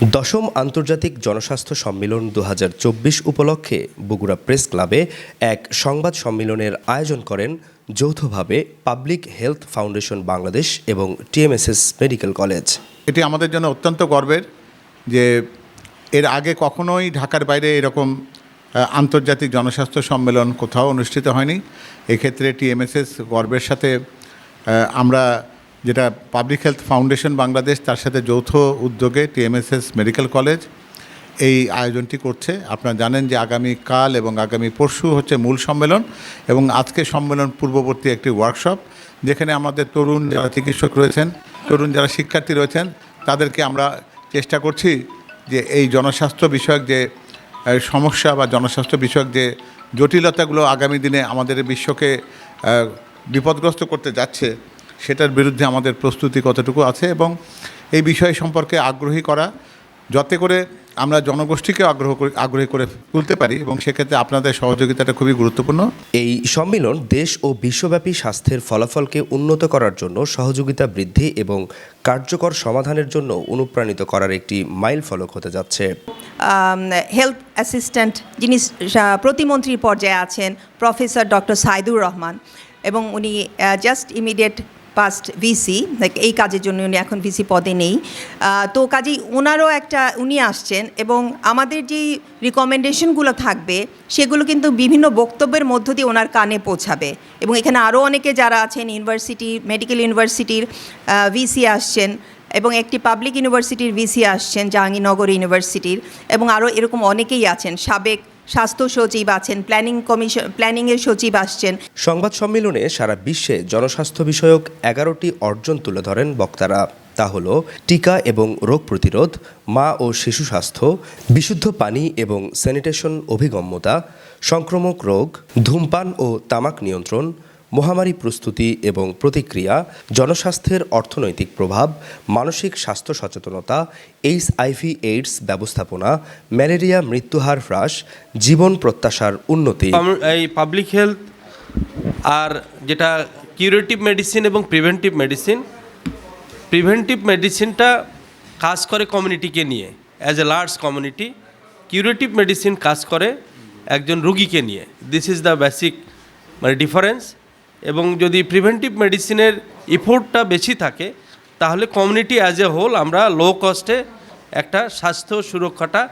দশম আন্তর্জাতিক জনস্বাস্থ্য সম্মেলন দু হাজার চব্বিশ উপলক্ষে বগুড়া প্রেস ক্লাবে এক সংবাদ সম্মেলনের আয়োজন করেন যৌথভাবে পাবলিক হেলথ ফাউন্ডেশন বাংলাদেশ এবং টিএমএসএস মেডিকেল কলেজ। এটি আমাদের জন্য অত্যন্ত গর্বের যে এর আগে কখনোই ঢাকার বাইরে এরকম আন্তর্জাতিক জনস্বাস্থ্য সম্মেলন কোথাও অনুষ্ঠিত হয়নি। এক্ষেত্রে টিএমএসএস গর্বের সাথে আমরা যেটা পাবলিক হেলথ ফাউন্ডেশন বাংলাদেশ তার সাথে যৌথ উদ্যোগে টিএমএসএস মেডিকেল কলেজ এই আয়োজনটি করছে। আপনারা জানেন যে আগামী কাল এবং আগামী পরশু হচ্ছে মূল সম্মেলন এবং আজকে সম্মেলন পূর্ববর্তী একটি ওয়ার্কশপ যেখানে আমাদের তরুণ যারা চিকিৎসক রয়েছেন, তরুণ যারা শিক্ষার্থী রয়েছেন, তাদেরকে আমরা চেষ্টা করছি যে এই জনস্বাস্থ্য বিষয়ক যে সমস্যা বা জনস্বাস্থ্য বিষয়ক যে জটিলতাগুলো আগামী দিনে আমাদের বিশ্বকে বিপদগ্রস্ত করতে যাচ্ছে সেটার বিরুদ্ধে আমাদের প্রস্তুতি কতটুকু আছে এবং এই বিষয় সম্পর্কে আগ্রহী করা যাতে করে আমরা জনগোষ্ঠীকে আগ্রহ করে আগ্রহী করে তুলতে পারি এবং সেক্ষেত্রে আপনাদের সহযোগিতাটা খুবই গুরুত্বপূর্ণ। এই সম্মেলন দেশ ও বিশ্বব্যাপী স্বাস্থ্যের ফলাফলকে উন্নত করার জন্য সহযোগিতা বৃদ্ধি এবং কার্যকর সমাধানের জন্য অনুপ্রাণিত করার একটি মাইল ফলক হতে যাচ্ছে। হেলথ অ্যাসিস্ট্যান্ট যিনি প্রতিমন্ত্রী পর্যায়ে আছেন প্রফেসর ডক্টর সাইদুর রহমান এবং উনি জাস্ট ইমিডিয়েট পাস্ট ভিসি এই কাজের জন্য উনি এখন ভিসি পদে নেই। তো কাজেই ওনারও একটা, উনি আসছেন এবং আমাদের যেই রিকমেন্ডেশনগুলো থাকবে, সেগুলো কিন্তু বিভিন্ন বক্তব্যের মধ্য দিয়ে ওনার কানে পৌঁছাবে। এবং এখানে আরও অনেকে যারা আছেন ইউনিভার্সিটি মেডিকেল ইউনিভার্সিটির ভিসি আসছেন এবং একটি পাবলিক ইউনিভার্সিটির ভিসি আসছেন, জাহাঙ্গীরনগর ইউনিভার্সিটির এবং আরও এরকম অনেকেই আছেন, সাবেক স্বাস্থ্য সচিব আছেন, প্ল্যানিং কমিশন, প্ল্যানিংয়ের সচিব আসছেন। সংবাদ সম্মেলনে সারা বিশ্বে জনস্বাস্থ্য বিষয়ক এগারোটি অর্জন তুলে ধরেন বক্তারা। তা হল, টিকা এবং রোগ প্রতিরোধ, মা ও শিশু স্বাস্থ্য, বিশুদ্ধ পানি এবং স্যানিটেশন অভিগম্যতা, সংক্রমক রোগ, ধূমপান ও তামাক নিয়ন্ত্রণ মহামারী প্রস্তুতি এবং প্রতিক্রিয়া, জনস্বাস্থ্যের অর্থনৈতিক প্রভাব, মানসিক স্বাস্থ্য সচেতনতা, এইচ আইভি এইডস ব্যবস্থাপনা, ম্যালেরিয়া মৃত্যুহার হ্রাস, জীবন প্রত্যাশার উন্নতি। এই পাবলিক হেলথ আর যেটা কিউরেটিভ মেডিসিন এবং প্রিভেন্টিভ মেডিসিন প্রিভেন্টিভ মেডিসিনটা কাজ করে কমিউনিটিকে নিয়ে as a large community curative medicine কাজ করে একজন রুগীকে নিয়ে। দিস ইজ দ্য বেসিক মানে ডিফারেন্স এবং যদি প্রিভেন্টিভ মেডিসিনের ইফোর্টটা বেশি থাকে, তাহলে কমিউনিটি অ্যাজ এ হোল আমরা লো কস্টে একটা স্বাস্থ্য সুরক্ষাটা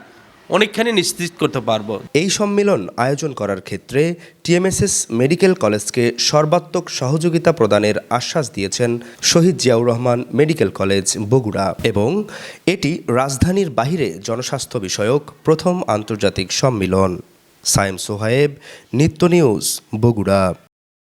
অনেকখানি নিশ্চিত করতে পারব। এই সম্মেলন আয়োজন করার ক্ষেত্রে টিএমএসএস মেডিকেল কলেজকে সর্বাত্মক সহযোগিতা প্রদানের আশ্বাস দিয়েছেন শহীদ জিয়াউর রহমান মেডিকেল কলেজ বগুড়া এবং এটি রাজধানীর বাহিরে জনস্বাস্থ্য বিষয়ক প্রথম আন্তর্জাতিক সম্মেলন। সায়েম সোহায়েব, নিত্য নিউজ, বগুড়া।